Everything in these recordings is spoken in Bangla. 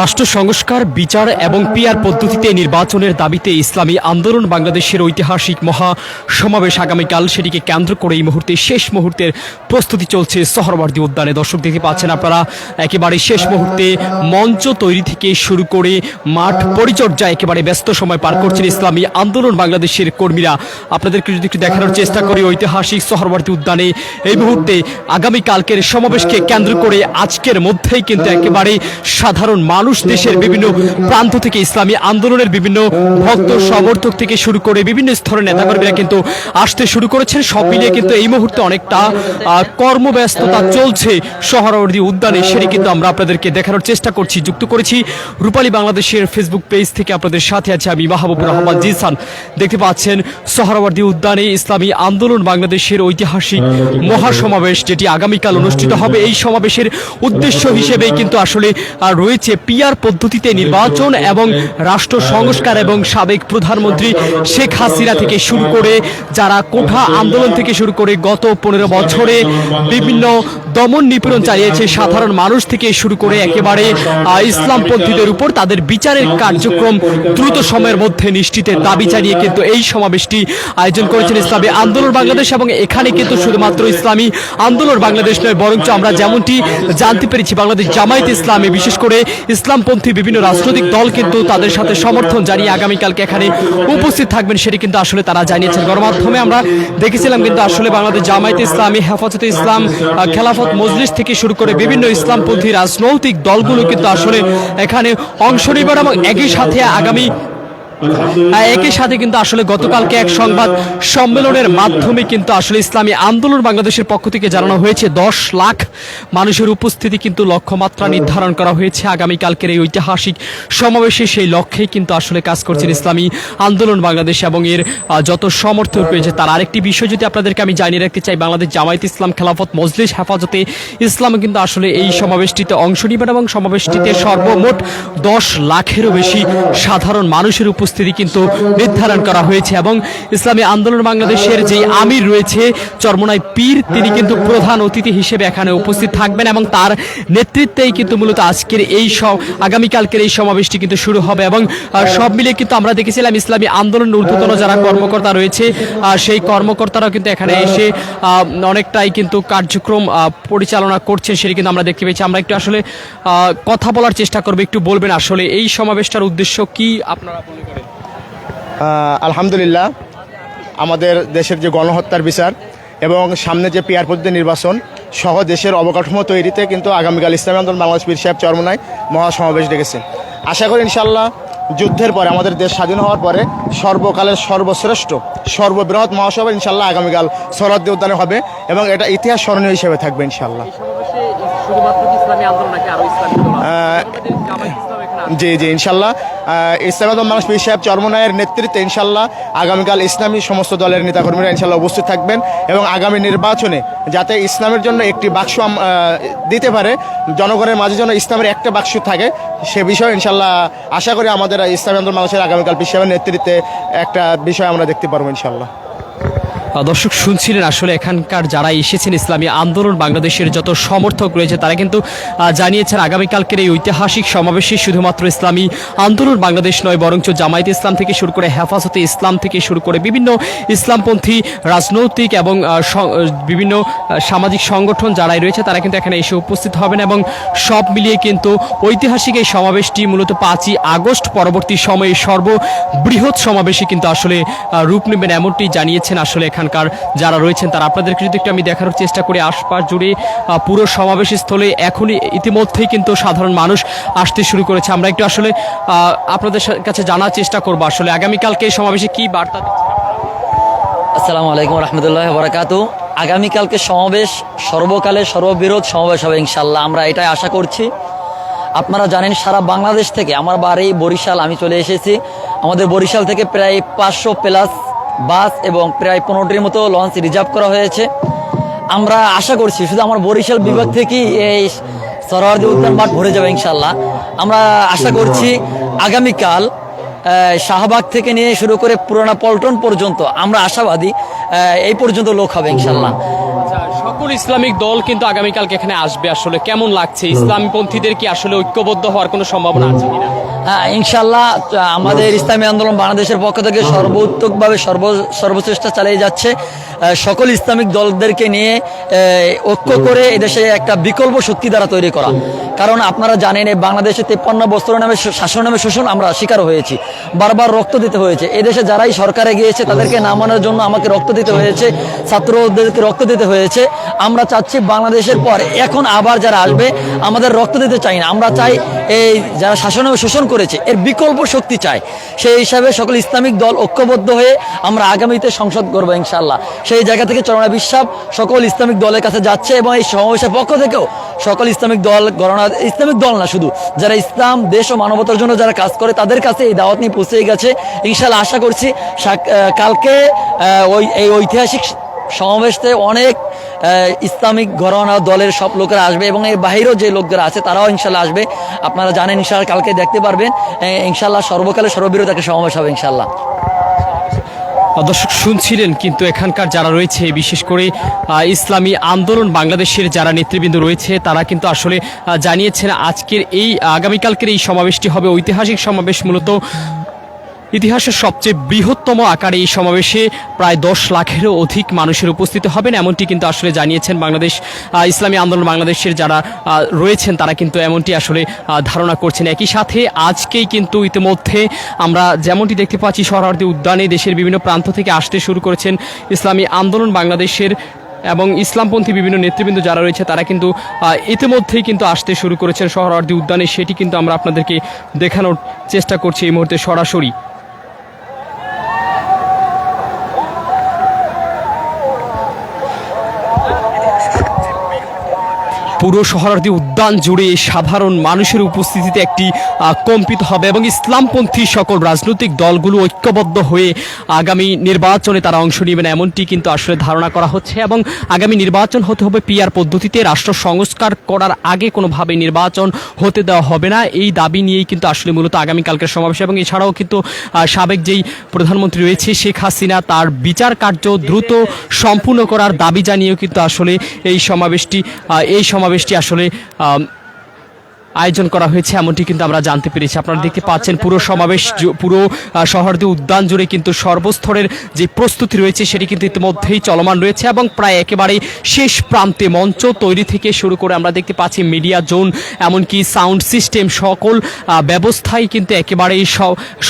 রাষ্ট্র সংস্কার, বিচার এবং পিয়ার পদ্ধতিতে নির্বাচনের দাবিতে ইসলামী আন্দোলন বাংলাদেশের ঐতিহাসিক মহা সমাবেশ আগামীকাল। সেটিকে কেন্দ্র করে এই মুহূর্তে শেষ মুহূর্তের প্রস্তুতি চলছে সহরবর্দী উদ্যানে। দর্শক দেখতে পাচ্ছেন আপনারা, একেবারে শেষ মুহূর্তে মঞ্চ তৈরি থেকে শুরু করে মাঠ পরিচর্যা একেবারে ব্যস্ত সময় পার করছেন ইসলামী আন্দোলন বাংলাদেশের কর্মীরা। আপনাদেরকে যদি একটু দেখানোর চেষ্টা করি ঐতিহাসিক সহরবর্তী উদ্যানে, এই মুহূর্তে আগামীকালকের সমাবেশকে কেন্দ্র করে আজকের মধ্যেই কিন্তু একেবারে সাধারণ মানুষ দেশের বিভিন্ন প্রান্ত থেকে ইসলামী আন্দোলনের বিভিন্ন ভক্ত সমর্থক থেকে শুরু করে বিভিন্ন স্তরের নেতাকর্মীরা কিন্তু আসতে শুরু করেছেন। সব মিলিয়ে কিন্তু এই মুহূর্তে অনেকটা কর্মব্যস্ততা চলছে শহরাবর্তী উদ্যানে। সেটি কিন্তু আমরা আপনাদেরকে দেখানোর চেষ্টা করছি যুক্ত করেছি রূপালী বাংলাদেশের ফেসবুক পেজ থেকে আপনাদের সাথে আছে আমি মাহবুবুর রহমান। জিসান দেখতে পাচ্ছেন শহরাবর্তী উদ্যানে ইসলামী আন্দোলন বাংলাদেশের ঐতিহাসিক মহাসমাবেশ যেটি আগামীকাল অনুষ্ঠিত হবে। এই সমাবেশের উদ্দেশ্য হিসেবে কিন্তু আসলে আহ, রয়েছে পিয়ার পদ্ধতিতে নির্বাচন এবং রাষ্ট্র সংস্কার এবং সাবেক প্রধানমন্ত্রী শেখ হাসিনা থেকে শুরু করে যারা কোঠা আন্দোলন থেকে শুরু করে গত পনেরো বছরে বিভিন্ন দমন নিপীড়ন চালিয়েছে সাধারণ মানুষ থেকে শুরু করে একেবারে ইসলামপন্থীদের উপর তাদের বিচারের কার্যক্রম দ্রুত সময়ের মধ্যে নিশ্চিতের দাবি জানিয়ে কিন্তু এই সমাবেশটি আয়োজন করেছেন ইসলামী আন্দোলন বাংলাদেশ এবং এখানে কিন্তু শুধুমাত্র ইসলামী আন্দোলন বাংলাদেশ নয় বরঞ্চ আমরা যেমনটি জানতে পেরেছি বাংলাদেশ জামায়াত ইসলামে বিশেষ করে ইসলামপন্থী বিভিন্ন রাজনৈতিক দল কিন্তু তাদের সাথে সমর্থন জানিয়ে আগামীকালকে এখানে উপস্থিত থাকবেন, সেটি কিন্তু আসলে তারা জানিয়েছেন। গণমাধ্যমে আমরা দেখেছিলাম কিন্তু আসলে বাংলাদেশ জামায়াত ইসলামী, হেফাজতে ইসলাম খেলাফত মজলিস থেকে শুরু করে বিভিন্ন ইসলামপন্থী রাজনৈতিক দলগুলো কিন্তু আসলে এখানে অংশ নেবার এবং একই সাথে আগামী একই সাথে কিন্তু আসলে গতকালকে এক সংবাদ সম্মেলনের মাধ্যমে কিন্তু আসলে ইসলামী আন্দোলন বাংলাদেশের পক্ষ থেকে জানানো হয়েছে, দশ লাখ মানুষের উপস্থিতি কিন্তু লক্ষ্যমাত্রা নির্ধারণ করা হয়েছে। আগামীকালকের এই ঐতিহাসিক সমাবেশে সেই লক্ষ্যেই কিন্তু আসলে কাজ করছেন ইসলামী আন্দোলন বাংলাদেশ এবং এর যত সমর্থক রয়েছে তার আরেকটি বিষয় যদি আপনাদেরকে আমি জানিয়ে রাখতে চাই, বাংলাদেশ জামায়াত ইসলাম খেলাফত মজলিস হেফাজতে ইসলাম কিন্তু আসলে এই সমাবেশটিতে অংশ নেবেন এবং সমাবেশটিতে সর্বমোট দশ লাখেরও বেশি সাধারণ মানুষের উপস্থিতি কিন্তু নির্ধারণ করা হয়েছে এবং ইসলামী আন্দোলন বাংলাদেশের যে আমির রয়েছে, চরমনাই পীর, তিনি কিন্তু প্রধান অতিথি হিসেবে এখানে উপস্থিত থাকবেন এবং তার নেতৃত্বেই কিন্তু মূলত আজকের এই আগামীকালকের এই সমাবেশটি কিন্তু শুরু হবে এবং সব মিলিয়ে কিন্তু আমরা দেখেছিলাম ইসলামী আন্দোলনের ঊর্ধ্বতন যারা কর্মকর্তা রয়েছে সেই কর্মকর্তারাও কিন্তু এখানে এসে অনেকটাই কিন্তু কার্যক্রম পরিচালনা করছেন সেটি কিন্তু আমরা দেখতে পেয়েছি। আমরা একটু আসলে কথা বলার চেষ্টা করব, একটু বলবেন আসলে এই সমাবেশটার উদ্দেশ্য কি, আপনারা আলহামদুলিল্লাহ আমাদের দেশের যে গণহত্যার বিচার এবং সামনে যে পিয়ার পদ্ধতি নির্বাচন সহ দেশের অবকাঠামো তৈরিতে কিন্তু আগামীকাল ইসলামী আন্দোলন বাংলাদেশ পীর সাহেব চরমনায় মহাসমাবেশ ডেকেছে। আশা করি ইনশাল্লাহ যুদ্ধের পরে আমাদের দেশ স্বাধীন হওয়ার পরে সর্বকালের সর্বশ্রেষ্ঠ সর্ববৃহৎ মহাসভা ইনশাল্লাহ আগামীকাল সরদ্দি উদ্যানে হবে এবং এটা ইতিহাস স্মরণীয় হিসেবে থাকবে ইনশাল্লাহ জি জি ইনশাল্লাহ আহ, ইসলাম আদম মানুষ পীর সাহেব চরমনায়ের নেতৃত্বে ইনশাল্লাহ আগামীকাল ইসলামী সমস্ত দলের নেতাকর্মীরা ইনশাল্লাহ উপস্থিত থাকবেন এবং আগামী নির্বাচনে যাতে ইসলামের জন্য একটি বাক্স দিতে পারে জনগণের মাঝে যেন ইসলামের একটা বাক্স থাকে সে বিষয়ে ইনশাল্লাহ আশা করি আমাদের ইসলামী আন্দোলন মানুষের আগামীকাল পীর সাহেবের নেতৃত্বে একটা বিষয় আমরা দেখতে পারব ইনশাল্লাহ দর্শক শুনছিলেন আসলে এখানকার যারা এসেছেন ইসলামী আন্দোলন, বাংলাদেশের যত সমর্থক রয়েছে, তারা কিন্তু জানিয়েছেন আগামীকালকের এই ঐতিহাসিক সমাবেশে শুধুমাত্র ইসলামী আন্দোলন বাংলাদেশ নয়, বরঞ্চ জামায়াত ইসলাম থেকে শুরু করে হেফাজতে ইসলাম থেকে শুরু করে বিভিন্ন ইসলামপন্থী রাজনৈতিক এবং বিভিন্ন সামাজিক সংগঠন যারাই রয়েছে, তারা কিন্তু এখানে এসে উপস্থিত হবেন এবং সব মিলিয়ে কিন্তু ঐতিহাসিক এই সমাবেশটি মূলত পাঁচই আগস্ট পরবর্তী সময়ে সর্ববৃহৎ সমাবেশে কিন্তু আসলে রূপ নেবেন, এমনটি জানিয়েছেন আসলে এখানকার যারা রয়েছেন তারা আপনাদেরকে যদি একটু আমি দেখানোর চেষ্টা করি, আশপাশ জুড়ে পুরো সমাবেশ স্থলে এখনই ইতিমধ্যেই কিন্তু সাধারণ মানুষ আসতে শুরু করেছে। আমরা একটু আসলে আপনাদের কাছে জানার চেষ্টা করব। আসলে আগামীকালকে এই সমাবেশে কি বার্তা আসসালামু আলাইকুম রহমতুল্লাহ বরাকাতু আগামীকালকে সমাবেশ, সর্বকালে সর্ববিরোধ সমাবেশ হবে ইনশাল্লাহ আমরা এটাই আশা করছি। আপনারা জানেন, সারা বাংলাদেশ থেকে, আমার বাড়ি বরিশাল, আমি চলে এসেছি। আমাদের বরিশাল থেকে প্রায় পাঁচশো প্লাস বাস এবং প্রায় পনেরোটির মতো লঞ্চ রিজার্ভ করা হয়েছে। আমরা আশা করছি শুধু আমার বরিশাল বিভাগ থেকেই এই সরোয়ার্দী উদ্যান মাঠ ভরে যাবে ইনশাল্লাহ আমরা আশা করছি আগামীকাল শাহবাগ থেকে নিয়ে শুরু করে পুরানা পল্টন পর্যন্ত আমরা আশাবাদী এই পর্যন্ত লোক হবে ইনশাল্লাহ আচ্ছা, সকল ইসলামিক দল কিন্তু আগামীকালকে এখানে আসবে আসলে। কেমন লাগছে? ইসলামপন্থীদের কি আসলে ঐক্যবদ্ধ হওয়ার কোনো সম্ভাবনা আছে কিনা? ইনশাল্লাহ আমাদের ইসলামী আন্দোলন বাংলাদেশের পক্ষ থেকে সর্বোত্তকভাবে সর্ব সর্বশ্রেষ্ঠ চালিয়ে যাচ্ছে। সকল ইসলামিক দলদেরকে নিয়ে আহ, ঐক্য করে এদেশে একটা বিকল্প শক্তি দ্বারা তৈরি করা। কারণ আপনারা জানেন এই বাংলাদেশে তেপ্পান্ন বস্ত্র নামে শাসন নামে শোষণ আমরা শিকার হয়েছি, বারবার রক্ত দিতে হয়েছে। এদেশে যারাই সরকারে গিয়েছে, তাদেরকে নামানোর জন্য আমাকে রক্ত দিতে হয়েছে, ছাত্রদেরকে রক্ত দিতে হয়েছে। আমরা চাচ্ছি বাংলাদেশের পর এখন আবার যারা আসবে, আমাদের রক্ত দিতে চাই না। আমরা চাই এই যারা শাসন শোষণ করেছে, এর বিকল্প শক্তি চাই। সেই হিসাবে সকল ইসলামিক দল ঐক্যবদ্ধ হয়ে আমরা আগামীতে সংসদ করব ইনশাল্লাহ সেই জায়গা থেকে চরণা বিশ্বাস সকল ইসলামিক দলের কাছে যাচ্ছে এবং এই সমাবেশের পক্ষ থেকেও সকল ইসলামিক দল গণনা, ইসলামিক দল না শুধু, যারা ইসলাম, দেশ ও মানবতার জন্য যারা কাজ করে, তাদের কাছে এই দাওয়াত নিয়ে পৌঁছে গেছে। ইনশাল্লাহ আশা করছি কালকে ওই, এই ঐতিহাসিক সমাবেশতে অনেক ইসলামিক ঘরানা দলের সব লোকেরা আসবে এবং এর বাইরেও যে লোকরা আছে তারাও ইনশাল্লাহ আসবে। আপনারা জানেন ইনশাল্লাহ কালকে দেখতে পারবেন। ইনশাল্লাহ সর্বকালে সর্ববিরোধ একটা সমাবেশ হবে ইনশাল্লাহ দর্শক শুনছিলেন, কিন্তু এখানকার যারা রয়েছে, বিশেষ করে ইসলামী আন্দোলন, বাংলাদেশের যারা নেতৃবৃন্দ রয়েছে, তারা কিন্তু আসলে জানিয়েছেন আজকের এই, আগামীকালকের এই সমাবেশটি হবে ঐতিহাসিক সমাবেশ, মূলত ইতিহাসের সবচেয়ে বৃহত্তম আকারে এই সমাবেশে প্রায় দশ লাখেরও অধিক মানুষের উপস্থিতি হবেন, এমনটি কিন্তু আসলে জানিয়েছেন বাংলাদেশ ইসলামী আন্দোলন বাংলাদেশের যারা রয়েছেন তারা কিন্তু এমনটি আসলে ধারণা করছেন। একই সাথে আজকেই কিন্তু ইতিমধ্যে আমরা যেমনটি দেখতে পাচ্ছি শহরার্থী উদ্যানে দেশের বিভিন্ন প্রান্ত থেকে আসতে শুরু করেছেন ইসলামী আন্দোলন বাংলাদেশের এবং ইসলামপন্থী বিভিন্ন নেতৃবৃন্দ যারা রয়েছে তারা কিন্তু ইতিমধ্যেই কিন্তু আসতে শুরু করেছেন শহরার্থী উদ্যানে। সেটি কিন্তু আমরা আপনাদেরকে দেখানোর চেষ্টা করছি এই মুহূর্তে সরাসরি। পুরো শহরার্থী উদ্যান জুড়ে সাধারণ মানুষের উপস্থিতিতে একটি কম্পিত হবে এবং ইসলামপন্থী সকল রাজনৈতিক দলগুলো ঐক্যবদ্ধ হয়ে আগামী নির্বাচনে তারা অংশ নেবেন এমনটি কিন্তু আসলে ধারণা করা হচ্ছে এবং আগামী নির্বাচন হতে হবে পিআর পদ্ধতিতে। রাষ্ট্র সংস্কার করার আগে কোনোভাবে নির্বাচন হতে দেওয়া হবে না। এই দাবি নিয়েই কিন্তু আসলে মূলত আগামীকালকের সমাবেশ এবং এছাড়াও কিন্তু সাবেক যেই প্রধানমন্ত্রী রয়েছে শেখ হাসিনা, তার বিচার কার্য দ্রুত সম্পূর্ণ করার দাবি জানিয়েও কিন্তু আসলে এই সমাবেশটি এই এই সমাবেশটি আসলে আয়োজন করা হয়েছে এমনটি কিন্তু আমরা জানতে পেরেছি। আপনারা দেখতে পাচ্ছেন পুরো সমাবেশ পুরো আহ, শহরদি উদ্যান জুড়ে কিন্তু সর্বস্তরের যে প্রস্তুতি রয়েছে সেটি কিন্তু ইতিমধ্যেই চলমান রয়েছে এবং প্রায় একেবারে শেষ প্রান্তে মঞ্চ তৈরি থেকে শুরু করে আমরা দেখতে পাচ্ছি মিডিয়া জোন এমনকি সাউন্ড সিস্টেম সকল ব্যবস্থাই কিন্তু একেবারেই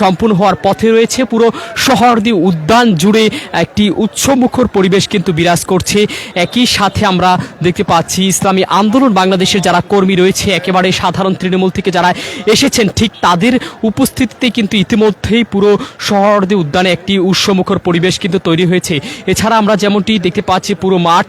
সম্পূর্ণ হওয়ার পথে রয়েছে। পুরো শহরদি উদ্যান জুড়ে একটি উৎসমুখর পরিবেশ কিন্তু বিরাজ করছে। একই সাথে আমরা দেখতে পাচ্ছি ইসলামী আন্দোলন বাংলাদেশের যারা কর্মী রয়েছে একেবারে সাধারণ তৃণমূল থেকে যারা এসেছেন, ঠিক তাদের উপস্থিতিতে কিন্তু ইতিমধ্যেই পুরো শহরদি উদ্যানে একটি উৎসমুখর পরিবেশ কিন্তু তৈরি হয়েছে। এছাড়া আমরা যেমনটি দেখতে পাচ্ছি, পুরো মাঠ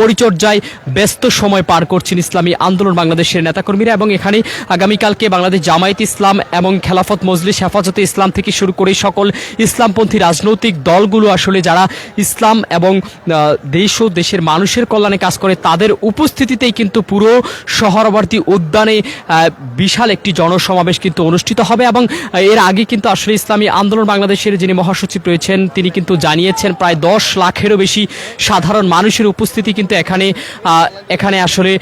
পরিচর্যায় ব্যস্ত সময় পার করছেন ইসলামী আন্দোলন বাংলাদেশের নেতাকর্মীরা এবং এখানে আগামীকালকে বাংলাদেশ জামায়াত ইসলাম এবং খেলাফত মজলিস হেফাজতে ইসলাম থেকে শুরু করে সকল ইসলামপন্থী রাজনৈতিক দলগুলো আসলে যারা ইসলাম এবং দেশ ও দেশের মানুষের কল্যাণে কাজ করে, তাদের উপস্থিতিতেই কিন্তু পুরো শহরবর্তী উদ্যানে বিশাল একটি জনসমাবেশ কিন্তু অনুষ্ঠিত হবে এবং এর আগে কিন্তু আসলে ইসলামী আন্দোলন বাংলাদেশের যিনি মহাসচিব রয়েছেন, তিনি কিন্তু জানিয়েছেন প্রায় দশ লাখেরও বেশি সাধারণ মানুষের উপস্থিতি কিন্তু এখানে এখানে আসলে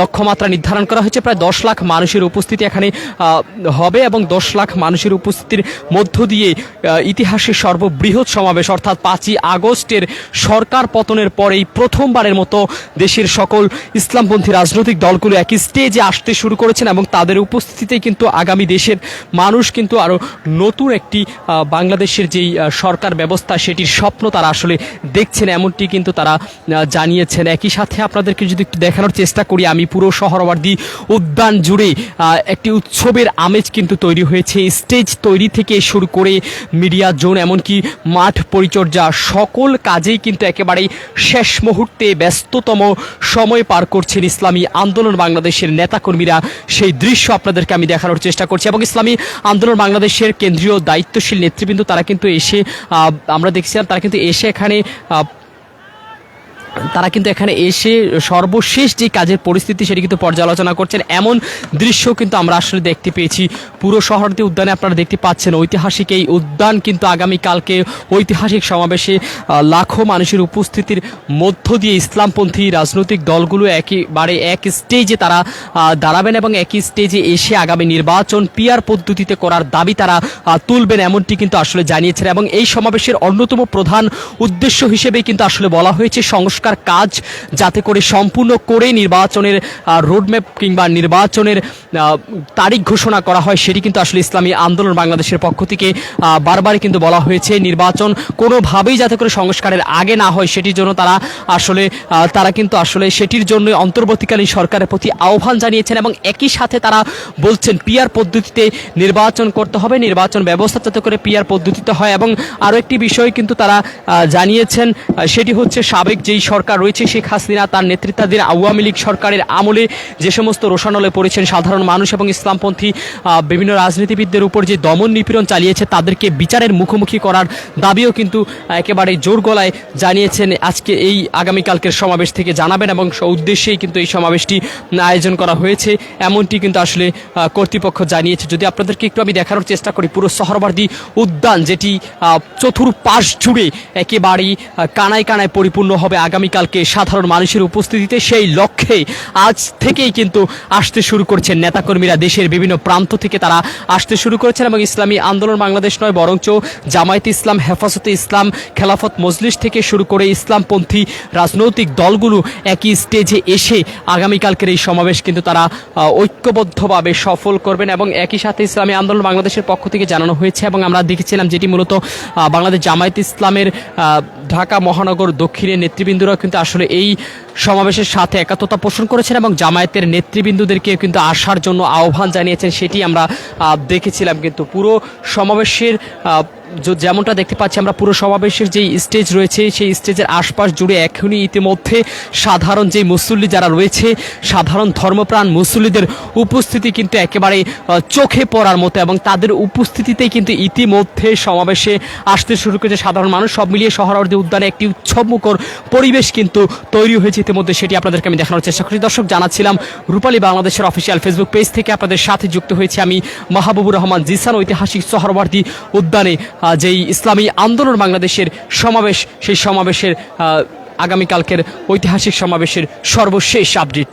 লক্ষ্যমাত্রা নির্ধারণ করা হয়েছে। প্রায় দশ লাখ মানুষের উপস্থিতি এখানে হবে এবং দশ লাখ মানুষের উপস্থিতির মধ্য দিয়ে ইতিহাসের সর্ববৃহৎ সমাবেশ অর্থাৎ পাঁচই আগস্টের সরকার পতনের পরেই প্রথমবারের মতো দেশের সকল ইসলামপন্থী রাজনৈতিক দলগুলো একই স্টেজে আসতে শুরু করেছেন এবং তাদের উপস্থিতিতে কিন্তু আগামী দেশের মানুষ কিন্তু আরও নতুন একটি বাংলাদেশের যেই সরকার ব্যবস্থা, সেটির স্বপ্ন তারা আসলে দেখছেন। এমনটি কিন্তু তারা জানিয়েছেন। একই সাথে আপনাদেরকে যদি একটু দেখানোর চেষ্টা করি, আমি পুরো শহরবার্দি উদ্যান জুড়ে একটি উৎসবের আমেজ কিন্তু তৈরি হয়েছে। স্টেজ তৈরি থেকে শুরু করে মিডিয়া জোন, এমনকি মাঠ পরিচর্যা, সকল কাজেই কিন্তু একেবারেই শেষ মুহূর্তে ব্যস্ততম সময় পার করছেন ইসলামী আন্দোলন বাংলাদেশের নেতাকর্মীরা। সেই দৃশ্য আপনাদেরকে আমি দেখানোর চেষ্টা করছি। এবং ইসলামী আন্দোলন বাংলাদেশের কেন্দ্রীয় দায়িত্বশীল নেতৃবৃন্দ, তারা কিন্তু এসে আমরা দেখছিলাম তারা কিন্তু এসে এখানে তারা কিন্তু এখানে এসে সর্বশেষ যে কাজের পরিস্থিতি সেটি কিন্তু পর্যালোচনা করছেন। এমন দৃশ্য কিন্তু আমরা আসলে দেখতে পেয়েছি। পুরো শহরটি উদ্যানে আপনারা দেখতে পাচ্ছেন ঐতিহাসিক এই উদ্যান কিন্তু আগামীকালকে ঐতিহাসিক সমাবেশে লাখো মানুষের উপস্থিতির মধ্য দিয়ে ইসলামপন্থী রাজনৈতিক দলগুলো একেবারে এক স্টেজে তারা দাঁড়াবেন এবং একই স্টেজে এসে আগামী নির্বাচন পিয়ার পদ্ধতিতে করার দাবি তারা তুলবেন এমনটি কিন্তু আসলে জানিয়েছেন। এবং এই সমাবেশের অন্যতম প্রধান উদ্দেশ্য হিসেবে কিন্তু আসলে বলা হয়েছে সংস্কার কাজ যাতে করে সম্পূর্ণ করে নির্বাচনের রোডম্যাপ কিংবা নির্বাচনের তারিখ ঘোষণা করা হয় সেটি কিন্তু আসলে ইসলামী আন্দোলন বাংলাদেশের পক্ষ থেকে আহ, বারবারই কিন্তু বলা হয়েছে। নির্বাচন কোনোভাবেই যাতে করে সংস্কারের আগে না হয় সেটির জন্য তারা আসলে তারা কিন্তু আসলে সেটির জন্য অন্তর্বর্তীকালীন সরকারের প্রতি আহ্বান জানিয়েছেন এবং একই সাথে তারা বলছেন পিয়ার পদ্ধতিতে নির্বাচন করতে হবে নির্বাচন ব্যবস্থা যাতে করে পিয়ার পদ্ধতিতে হয়। এবং আরও একটি বিষয় কিন্তু তারা জানিয়েছেন সেটি হচ্ছে সাবেক যেই সরকার রয়েছে, শেখ হাসিনা তার নেতৃত্বাধীন আওয়ামী লীগ সরকারের আমলে যে সমস্ত রোশানলে পড়েছেন সাধারণ মানুষ এবং ইসলামপন্থী বিভিন্ন রাজনীতিবিদদের উপর যে দমন নিপীড়ন চালিয়েছে তাদেরকে বিচারের মুখোমুখি করার দাবিও কিন্তু একেবারে জোর গলায় জানিয়েছেন আজকে এই আগামীকালকের সমাবেশ থেকে জানাবেন এবং উদ্দেশ্যেই কিন্তু এই সমাবেশটি আয়োজন করা হয়েছে। এমনটি কিন্তু আসলে কর্তৃপক্ষ জানিয়েছে। যদি আপনাদেরকে একটু আমি দেখানোর চেষ্টা করি, পুরো শহরবার্দি উদ্যান যেটি চতুর্পাশ জুড়ে একেবারেই কানায় কানায় পরিপূর্ণ হবে আগামীকালকে সাধারণ মানুষের উপস্থিতিতে সেই লক্ষ্যে আজ থেকেই কিন্তু আসতে শুরু করছেন নেতাকর্মীরা। দেশের বিভিন্ন প্রান্ত থেকে তারা আসতে শুরু করেছেন এবং ইসলামী আন্দোলন বাংলাদেশ নয়, বরঞ্চ জামায়াতে ইসলাম, হেফাজতে ইসলাম, খেলাফত মজলিস থেকে শুরু করে ইসলামপন্থী রাজনৈতিক দলগুলো একই স্টেজে এসে আগামীকালকের এই সমাবেশ কিন্তু তারা ঐক্যবদ্ধভাবে সফল করবেন এবং একই সাথে ইসলামী আন্দোলন বাংলাদেশের পক্ষ থেকে জানানো হয়েছে এবং আমরা দেখেছিলাম যেটি মূলত বাংলাদেশ জামায়াত ইসলামের ঢাকা মহানগর দক্ষিণের নেতৃবৃন্দরা কিন্তু আসলে এই সমাবেশের সাথে একাত্মতা পোষণ করেছেন এবং জামায়াতের নেতৃবৃন্দদেরকে কিন্তু আসার জন্য আহ্বান জানিয়েছেন, সেটি আমরা দেখেছিলাম। কিন্তু পুরো সমাবেশের যেমনটা দেখতে পাচ্ছি আমরা, পুরো সমাবেশের যে স্টেজ রয়েছে, সেই স্টেজের আশপাশ জুড়ে এখনই ইতিমধ্যে সাধারণ যে মুসল্লি যারা রয়েছে, সাধারণ ধর্মপ্রাণ মুসল্লিদের উপস্থিতি কিন্তু একেবারে চোখে পড়ার মতো এবং তাদের উপস্থিতিতেই কিন্তু ইতিমধ্যে সমাবেশে আসতে শুরু করেছে সাধারণ মানুষ। সব মিলিয়ে শহরার্থী উদ্যানে একটি উৎসবমুখর পরিবেশ কিন্তু তৈরি হয়েছে ইতিমধ্যে, সেটি আপনাদেরকে আমি দেখানোর চেষ্টা করি দর্শক, জানাচ্ছিলাম, রূপালী বাংলাদেশের অফিসিয়াল ফেসবুক পেজ থেকে আপনাদের সাথে যুক্ত হয়েছে আমি মাহবুবুর রহমান জিসান, ঐতিহাসিক শহরবার্তী উদ্যানে। যেই ইসলামী আন্দোলন বাংলাদেশের সমাবেশ সেই সমাবেশের আগামীকালকের ঐতিহাসিক সমাবেশের সর্বশেষ আপডেট